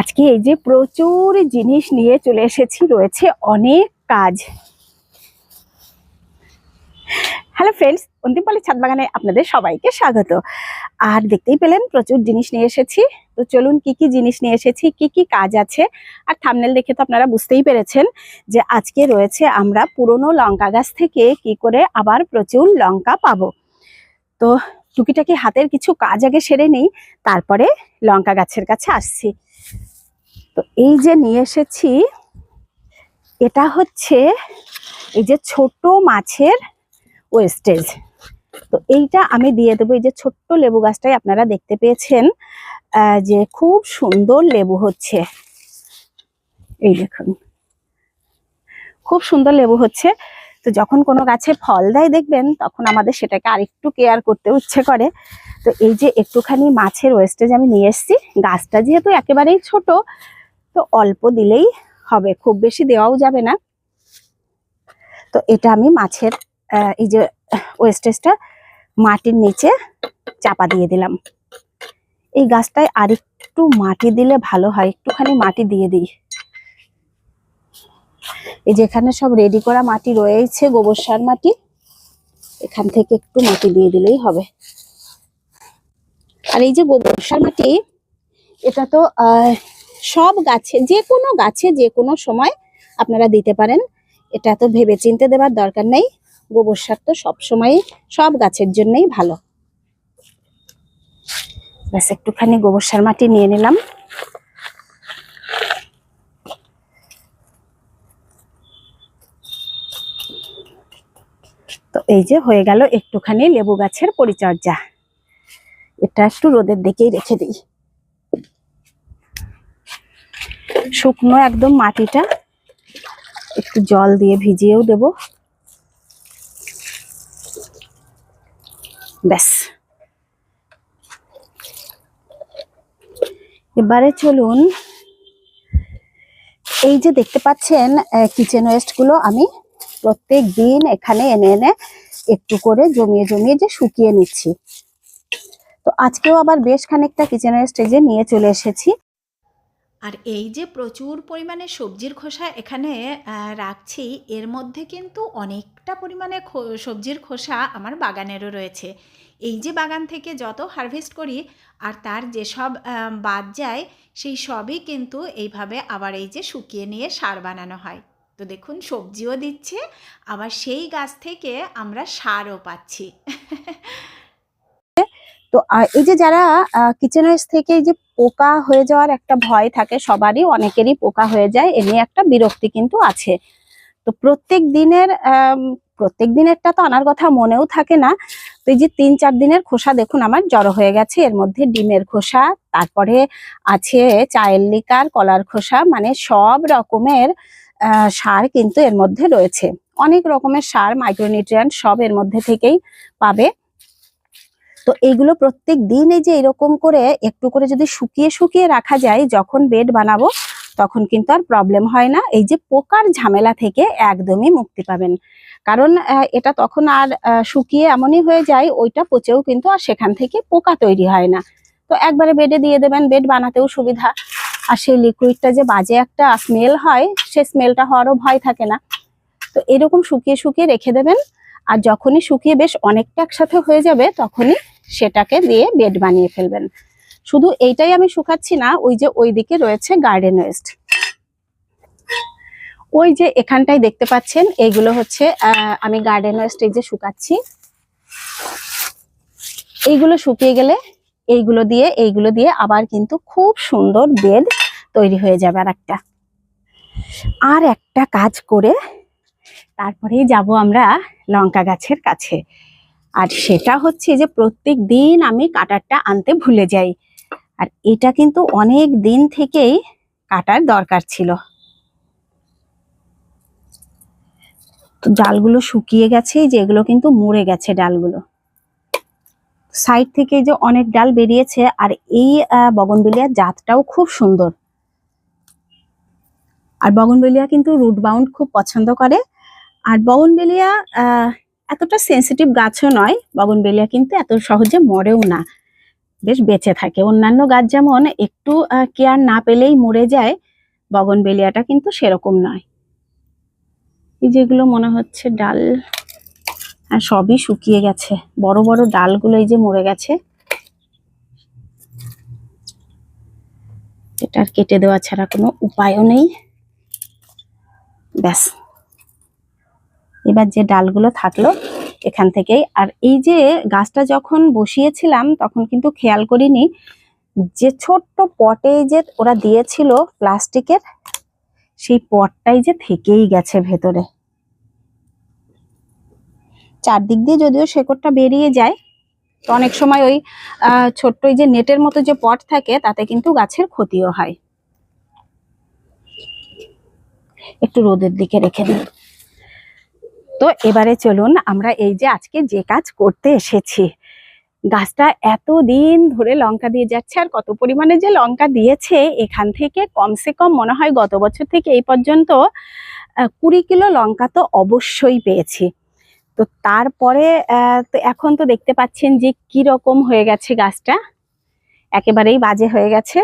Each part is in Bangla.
আজকে এই যে প্রচুর জিনিস নিয়ে চলে এসেছি, রয়েছে অনেক কাজ। হ্যালো ফ্রেন্ডস অন্তিমপালি ছাদ বাগানে আপনাদের সবাইকে স্বাগত। আর দেখতেই পেলেন, প্রচুর জিনিস নিয়ে এসেছি। তো চলুন কি কি জিনিস নিয়ে এসেছি, কি কি কাজ আছে। আর থামনেল দেখে তো আপনারা বুঝতেই পেরেছেন যে আজকে রয়েছে আমরা পুরনো লঙ্কা গাছ থেকে কি করে আবার প্রচুর লঙ্কা পাবো। তো টুকিটাকি হাতের কিছু কাজ আগে সেরে নেই, তারপরে লঙ্কা গাছের কাছে আসছি। তো এই যে নিয়ে এসেছি, এটা হচ্ছে এই যে ছোট মাছের ওয়েস্টেজ তো এইটা আমি দিয়ে দেবো, এই যে ছোট্ট লেবু গাছটাই আপনারা দেখতে পেয়েছেন যে খুব সুন্দর লেবু হচ্ছে। এই দেখুন, খুব সুন্দর লেবু হচ্ছে। তো যখন কোনো গাছে ফল দেয় দেখবেন, তখন আমাদের সেটাকে আরেকটু কেয়ার করতে ইচ্ছে করে। তো এই যে একটুখানি মাছের ওয়েস্টেজ আমি নিয়ে এসেছি, গাছটা যেহেতু একেবারেই ছোট, তো অল্প দিলেই হবে, খুব বেশি দেওয়াও যাবে না। তো এটা আমি মাছের এই যে ওয়েস্টেজটা মাটির নিচে চাপা দিয়ে দিলাম। এই গাছটায় আরেকটু মাটি দিলে ভালো হয়, একটুখানি মাটি দিয়ে দিই। এই যেখানে সব রেডি করা মাটি রয়েছে, গোবর সার মাটি। এখান থেকে একটু মাটি দিয়ে দিলেই হবে। আর এই যে গোবর সার মাটি, এটা তো সব গাছে, যে কোনো গাছে, যে কোনো সময় আপনারা দিতে পারেন। এটা তো ভেবে চিন্তে দেওয়ার দরকার নেই। গোবর সার তো সবসময় সব গাছের জন্যই ভালো। ব্যাস, একটুখানি গোবর সার মাটি নিয়ে নিলাম। এই যে হয়ে গেল একটুখানি লেবু গাছের পরিচর্যা। এটা একটু রোদের দিকেই রেখে দিই। শুকনো একদম মাটিটা একটু জল দিয়ে ভিজিয়েও দেব। ব্যাস। এবারে চলুন, এই যে দেখতে পাচ্ছেন কিচেন ওয়েস্টগুলো আমি প্রত্যেক দিন এখানে এনে এনে একটু করে জমিয়ে জমিয়ে যে শুকিয়ে নিচ্ছি। তো আজকেও আবার বেশ খানিকটা কিচেনের স্টেজে নিয়ে চলে এসেছি। আর এই যে প্রচুর পরিমাণে সবজির খোসা এখানে রাখছি, এর মধ্যে কিন্তু অনেকটা পরিমাণে সবজির খোসা আমার বাগানেরও রয়েছে। এই যে বাগান থেকে যত হারভেস্ট করি আর তার যেসব বাদ যায়, সেই সবই কিন্তু এইভাবে আবার এই যে শুকিয়ে নিয়ে সার বানানো হয়। তো দেখুন, সবজিও দিচ্ছে, আবার সেই গাছ থেকে আমরা সারও পাচ্ছি। তো এই যে যারা কিচেন থেকে যে পোকা হয়ে যাওয়ার একটা ভয় থাকে সবারই, অনেকেরই পোকা হয়ে যায়, এ নিয়ে একটা বিরক্তি কিন্তু আছে। তো প্রত্যেক দিনের প্রত্যেক দিনেরটা তো আনার কথা মনেও থাকে না। তো এই যে তিন চার দিনের খোসা দেখুন, আমার জড়ো হয়ে গেছে। এর মধ্যে ডিমের খোসা, তারপরে আছে চায়ের লিকার, কলার খোসা মানে সব রকমের সার কিন্তু এর মধ্যে রয়েছে। অনেক রকমের সার মাইক্রোনিউট্রিয়েন্ট সব এর মধ্যে থেকেই পাবে। তো এইগুলো প্রত্যেক দিন এই যে এরকম করে একটু করে যদি শুকিয়ে শুকিয়ে রাখা যায়, যখন বেড বানাবো, তখন কিন্তু আর প্রবলেম হয় না। এই যে পোকার ঝামেলা থেকে একদমই মুক্তি পাবেন। কারণ এটা তখন আর শুকিয়ে এমনই হয়ে যায়, ওইটা পচেও কিন্তু আর সেখান থেকে পোকা তৈরি হয় না। তো একবারে বেডে দিয়ে দেবেন বেড বানাতেও সুবিধা। আর সেই লিকুইডটা যে বাজে একটা স্মেল হয়, সে স্মেলটা হওয়ারও ভয় থাকে না। তো এরকম শুকিয়ে শুকিয়ে রেখে দেবেন। আর যখনই শুকিয়ে বেশ অনেকটা একসাথে হয়ে যাবে, তখনই সেটাকে দিয়ে বেড বানিয়ে ফেলবেন। শুধু এইটাই আমি শুকাচ্ছি না, ওই যে ওই দিকে রয়েছে গার্ডেন ওয়েস্ট ওই যে এখানটাই দেখতে পাচ্ছেন, এইগুলো হচ্ছে আমি গার্ডেন ওয়েস্ট এই যে শুকাচ্ছি। এইগুলো শুকিয়ে গেলে এইগুলো দিয়ে এইগুলো দিয়ে আবার কিন্তু খুব সুন্দর বেড তৈরি হয়ে যাবে আর একটা আর একটা কাজ করে তারপরেই যাব আমরা লঙ্কা গাছের কাছে। আর সেটা হচ্ছে যে প্রত্যেক দিন আমি কাটারটা আনতে ভুলে যাই। আর এটা কিন্তু অনেক দিন থেকেই কাটার দরকার ছিল। তো ডালগুলো শুকিয়ে গেছে, যেগুলো কিন্তু মরে গেছে ডালগুলো। সাইড থেকে যে অনেক ডাল বেরিয়েছে, আর এই বগনবেলিয়ার জাতটাও খুব সুন্দর। আর বগনবেলিয়া কিন্তু রুট বাউন্ড খুব পছন্দ করে। আর বগনবেলিয়া এতটা সেন্সিটিভ গাছও নয়, বগনবেলিয়া কিন্তু এত সহজে মরেও না। বেশ বেঁচে থাকে। অন্যান্য গাছ যেমন একটু কেয়ার না পেলেই মরে যায়, বগনবেলিয়াটা কিন্তু সেরকম নয়। এই যেগুলো মনে হচ্ছে ডাল। আর সবই শুকিয়ে গেছে। বড় বড় ডালগুলো এই যে মরে গেছে। এটা আর কেটে দেওয়া ছাড়া কোনো উপায়ও নেই। ব্যাস। এবার যে ডালগুলো থাকল এখান থেকেই। আর এই যে গাছটা যখন বসিয়েছিলাম, তখন কিন্তু খেয়াল করিনি যে ছোট্ট পটে যে ওরা দিয়েছিল প্লাস্টিকের, সেই পটটাই যে থেকেই গেছে ভেতরে। চারদিক দিয়ে যদিও শেকড়টা বেরিয়ে যায়, তো অনেক সময় ওই ছোট্ট ওই যে নেটের মতো যে পট থাকে, তাতে কিন্তু গাছের ক্ষতিও হয়। একটু রোদের দিকে রেখে দিই। তো এবারে চলুন আমরা এই যে আজকে যে কাজ করতে এসেছি, গাছটা এত দিন ধরে লঙ্কা দিয়ে যাচ্ছে আর কত পরিমাণে যে লঙ্কা দিয়েছে, এখান থেকে কমসে কম মনে হয় গত বছর থেকে এই পর্যন্ত কুড়ি কিলো লঙ্কা তো অবশ্যই পেয়েছি। তো তারপরে তো এখন তো দেখতে পাচ্ছেন যে কি রকম হয়ে গেছে গাছটা। একেবারেই বাজে হয়ে গেছে।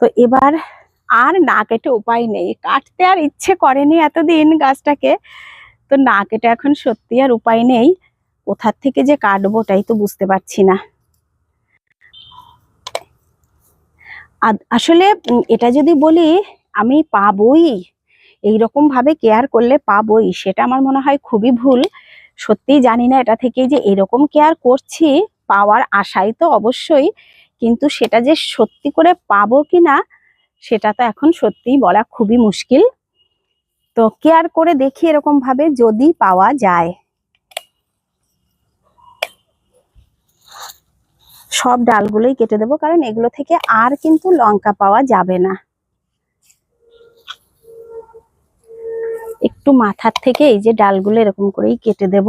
তো এবার আর না কেটে উপায় নেই। কাটতে আর ইচ্ছে করেনি এতদিন গাছটাকে। তো না কেটে এখন সত্যি আর উপায় নেই। কোথার থেকে যে কাটবো তাই তো বুঝতে পারছি না। আসলে এটা যদি বলি, আমি পাবই। এইরকম ভাবে কেয়ার করলে পাবই, সেটা আমার মনে হয় খুবই ভুল। সত্যিই জানি না এটা থেকে যে এরকম কেয়ার করছি, পাওয়ার আশাই তো অবশ্যই, কিন্তু সেটা যে সত্যি করে পাবো কিনা, সেটা তো এখন সত্যিই বলা খুবই মুশকিল। তো কেয়ার করে দেখি এরকম ভাবে যদি পাওয়া যায়। সব ডালগুলোই কেটে দেবো, কারণ এগুলো থেকে আর কিন্তু লঙ্কা পাওয়া যাবে না। একটু মাথার থেকে এই যে ডালগুলো এরকম করেই কেটে দেব।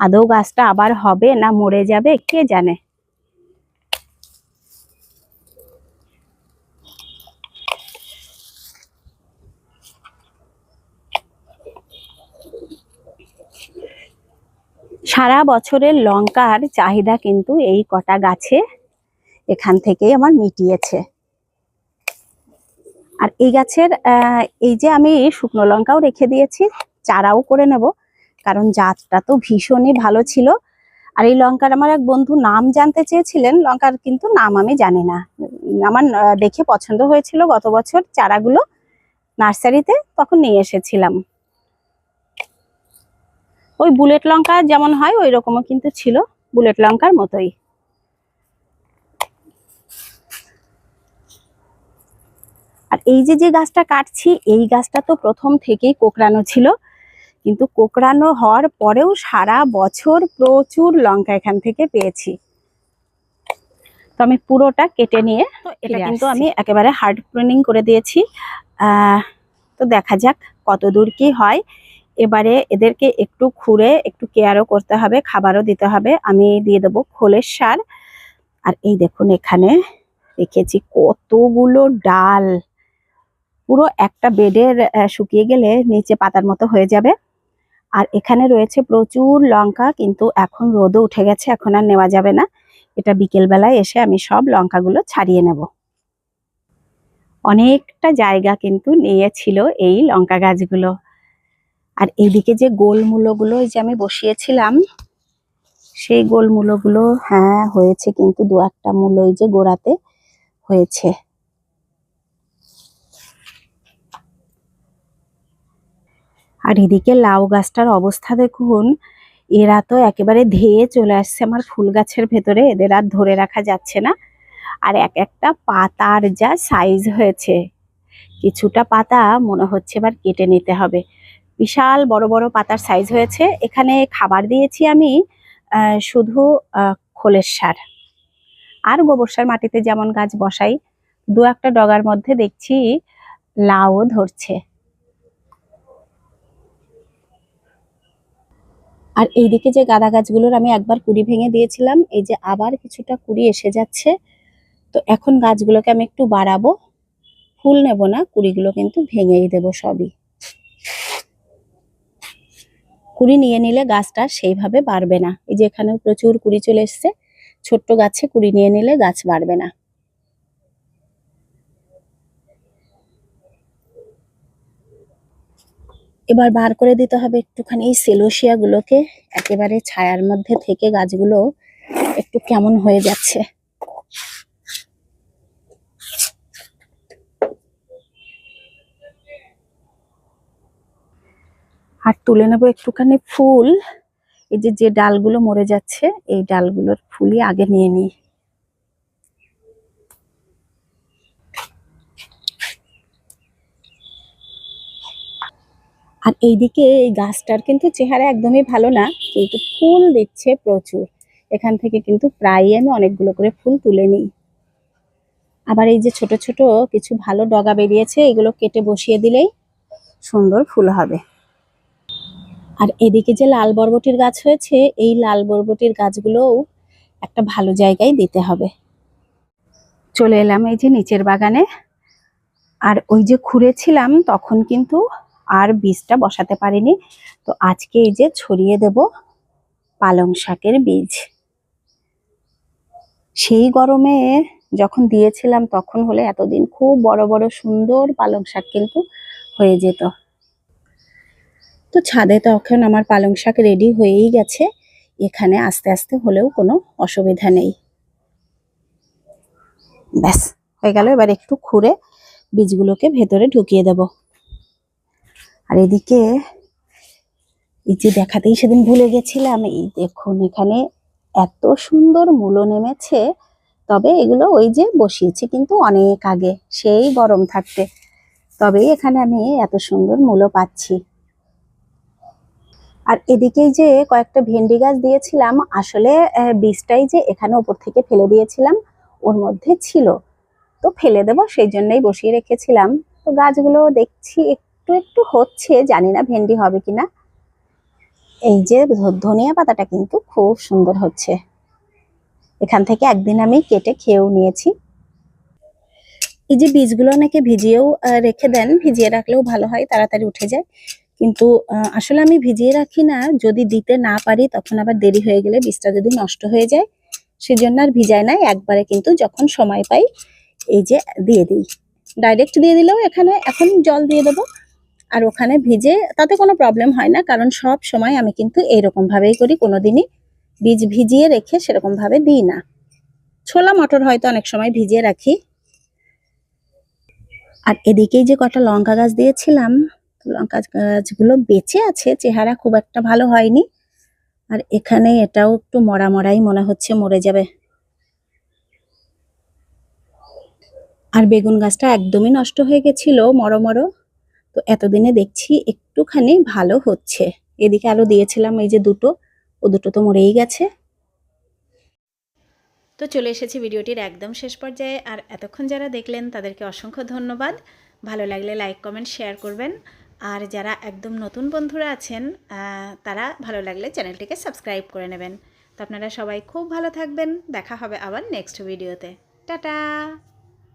আদৌ গাছটা আবার হবে না মরে যাবে, কে জানে? সারা বছরের লঙ্কার চাহিদা কিন্তু এই কটা গাছে এখান থেকেই আমার মিটিয়েছে। আর এই গাছের এই যে আমি শুকনো লঙ্কাও রেখে দিয়েছি, চারাও করে নেব, কারণ জাতটা তো ভীষণই ভালো ছিল। আর এই লঙ্কার আমার এক বন্ধু নাম জানতে চেয়েছিলেন, লঙ্কার কিন্তু নাম আমি জানি না। আমার দেখে পছন্দ হয়েছিল গত বছর চারাগুলো নার্সারিতে, তখন নিয়ে এসেছিলাম। ওই বুলেট লঙ্কা যেমন হয়, ওই রকমও কিন্তু ছিল, বুলেট লঙ্কার মতোই। এই যে যে গাছটা কাটছি এই গাছটা তো প্রথম থেকেই কোকড়ানো ছিল। কিন্তু কোকড়ানো হওয়ার পরেও সারা বছর প্রচুর লঙ্কা এখান থেকে পেয়েছি। তো আমি পুরোটা কেটে নিয়ে এটা কিন্তু আমি একেবারে হার্ড প্রুনিং করে দিয়েছি। আহ, তো দেখা যাক কত দূর কি হয়। এবারে এদেরকে একটু খুঁড়ে একটু কেয়ারও করতে হবে খাবারও দিতে হবে। আমি দিয়ে দেবো খোলের সার। আর এই দেখুন এখানে রেখেছি কতগুলো ডাল। পুরো একটা বেডের শুকিয়ে গেলে নিচে পাতার মতো হয়ে যাবে। আর এখানে রয়েছে প্রচুর লঙ্কা, কিন্তু এখন রোদও উঠে গেছে, এখন আর নেওয়া যাবে না। এটা বিকেল বেলায় এসে আমি সব লঙ্কাগুলো ছাড়িয়ে নেব। অনেকটা জায়গা কিন্তু নিয়েছিল এই লঙ্কা গাছগুলো। আর এইদিকে যে গোলমূলগুলো যে আমি বসিয়েছিলাম, সেই গোলমূলগুলো হ্যাঁ হয়েছে কিন্তু দু একটা মূল যে গোড়াতে হয়েছে। আর এদিকে লাউ গাছটার অবস্থা দেখুন, এরা তো একেবারে ধেয়ে চলে আসছে আমার ফুল গাছের ভেতরে, এদের আর ধরে রাখা যাচ্ছে না। আর এক একটা পাতার যা সাইজ হয়েছে, কিছুটা পাতা মনে হচ্ছে এবার কেটে নিতে হবে। বিশাল বড় বড় পাতার সাইজ হয়েছে, এখানে খাবার দিয়েছি আমি শুধু খোলের সার। আর গোবর সার মাটিতে যেমন গাছ বসাই, দু একটা ডগার মধ্যে দেখছি লাউ ধরছে। আর এইদিকে যে গাঁদা গাছগুলোর আমি একবার কুড়ি ভেঙে দিয়েছিলাম, এই যে আবার কিছুটা কুড়ি এসে যাচ্ছে। তো এখন গাছগুলোকে আমি একটু বাড়াবো। ফুল নেব না, কুড়িগুলো কিন্তু ভেঙেই দেবো সবই। কুড়ি নিয়ে নিলে গাছটা সেইভাবে বাড়বে না। এই যে এখানেও প্রচুর কুড়ি চলে এসছে। ছোট্ট গাছে কুড়ি নিয়ে নিলে গাছ বাড়বে না। এবার বার করে দিতে হবে একটুখানি এই সেলোসিয়া গুলোকে একেবারে ছায়ার মধ্যে থেকে গাছগুলো একটু কেমন হয়ে যাচ্ছে। আর তুলে নেব একটুখানি ফুল। এই যে যে ডালগুলো মরে যাচ্ছে, এই ডালগুলোর ফুলই আগে নিয়ে নিই। আর এইদিকে এই গাছটার কিন্তু চেহারা একদমই ভালো না, কিন্তু ফুল দিচ্ছে প্রচুর। এখান থেকে কিন্তু প্রায়ই আমি অনেকগুলো করে ফুল তুলে নিই। আবার এই যে ছোট ছোট কিছু ভালো ডগা বেরিয়েছে, এগুলো কেটে বসিয়ে দিলেই সুন্দর ফুল হবে। আর এদিকে যে লাল বরবটির গাছ হয়েছে, এই লাল বরবটির গাছগুলোও একটা ভালো জায়গায় দিতে হবে। চলে এলাম এই যে নিচের বাগানে। আর ওই যে খুঁড়েছিলাম, তখন কিন্তু আর বীজটা বসাতে পারিনি। তো আজকে এই যে ছড়িয়ে দেব পালং শাকের বীজ। সেই গরমে যখন দিয়েছিলাম, তখন হলে এতদিন খুব বড় বড় সুন্দর পালং শাক কিন্তু হয়ে যেত। তো ছাদে তখন আমার পালং শাক রেডি হয়েই গেছে। এখানে আস্তে আস্তে হলেও কোনো অসুবিধা নেই। ব্যাস, হয়ে গেল। এবার একটু খুঁড়ে বীজগুলোকে ভেতরে ঢুকিয়ে দেব। আর এদিকে এই যে দেখাতেই সেদিন ভুলে গেছিলাম, এই দেখুন এখানে এত সুন্দর মূলো নেমেছে। তবে এগুলো ওই যে বসিয়েছি কিন্তু অনেক আগে, সেই গরম থাকতে। তবেই এখানে আমি এত সুন্দর মূলো পাচ্ছি। আর এদিকেই যে কয়েকটা ভেন্ডি গাছ দিয়েছিলাম, আসলে বীজটাই যে এখানে ওপর থেকে ফেলে দিয়েছিলাম, ওর মধ্যে ছিল। তো ফেলে দেবো, সেই জন্যই বসিয়ে রেখেছিলাম। তো গাছগুলো দেখছি একটু একটু একটু হচ্ছে, জানি না ভেন্ডি হবে কিনা। এই যে ধনিয়া পাতাটা কিন্তু খুব সুন্দর হচ্ছে। এখান থেকে একদিন আমি কেটে খেয়েও নিয়েছি। এই যে বীজগুলো অনেকে ভিজিয়েও রেখে দেন, ভিজিয়ে রাখলেও ভালো হয়, তাড়াতাড়ি উঠে যায়। কিন্তু আসলে আমি ভিজিয়ে রাখি না, যদি দিতে না পারি তখন আবার দেরি হয়ে গেলে বীজটা যদি নষ্ট হয়ে যায়, সেজন্য আর ভিজায় না। একবারে কিন্তু যখন সময় পাই, এই যে দিয়ে দিই। ডাইরেক্ট দিয়ে দিলেও এখানে, এখন জল দিয়ে দেবো। আর ওখানে ভিজে তাতে কোনো প্রবলেম হয় না, কারণ সব সময় আমি কিন্তু এইরকম ভাবেই করি, কোনোদিনই বীজ ভিজিয়ে রেখে সেরকম ভাবে দিই না। ছোলা মটর হয়তো অনেক সময় ভিজিয়ে রাখি। আর এদিকেই যে কটা লঙ্কা গাছ দিয়েছিলাম, লঙ্কা গাছগুলো বেঁচে আছে, চেহারা খুব একটা ভালো হয়নি। আর এখানে এটাও একটু মরা মরাই মনে হচ্ছে মরে যাবে। আর বেগুন গাছটা একদমই নষ্ট হয়ে গেছিল, মরো মরো। তো এতদিনে দেখছি একটুখানি ভালো হচ্ছে। এদিকে আরও দিয়েছিলাম এই যে দুটো, ও দুটো তো মরেই গেছে। তো চলে এসেছি ভিডিওটির একদম শেষ পর্যায়ে। আর এতক্ষণ যারা দেখলেন, তাদেরকে অসংখ্য ধন্যবাদ। ভালো লাগলে লাইক, কমেন্ট, শেয়ার করবেন। আর যারা একদম নতুন বন্ধুরা আছেন তারা ভালো লাগলে চ্যানেলটিকে সাবস্ক্রাইব করে নেবেন। তো আপনারা সবাই খুব ভালো থাকবেন। দেখা হবে আবার নেক্সট ভিডিওতে। টাটা!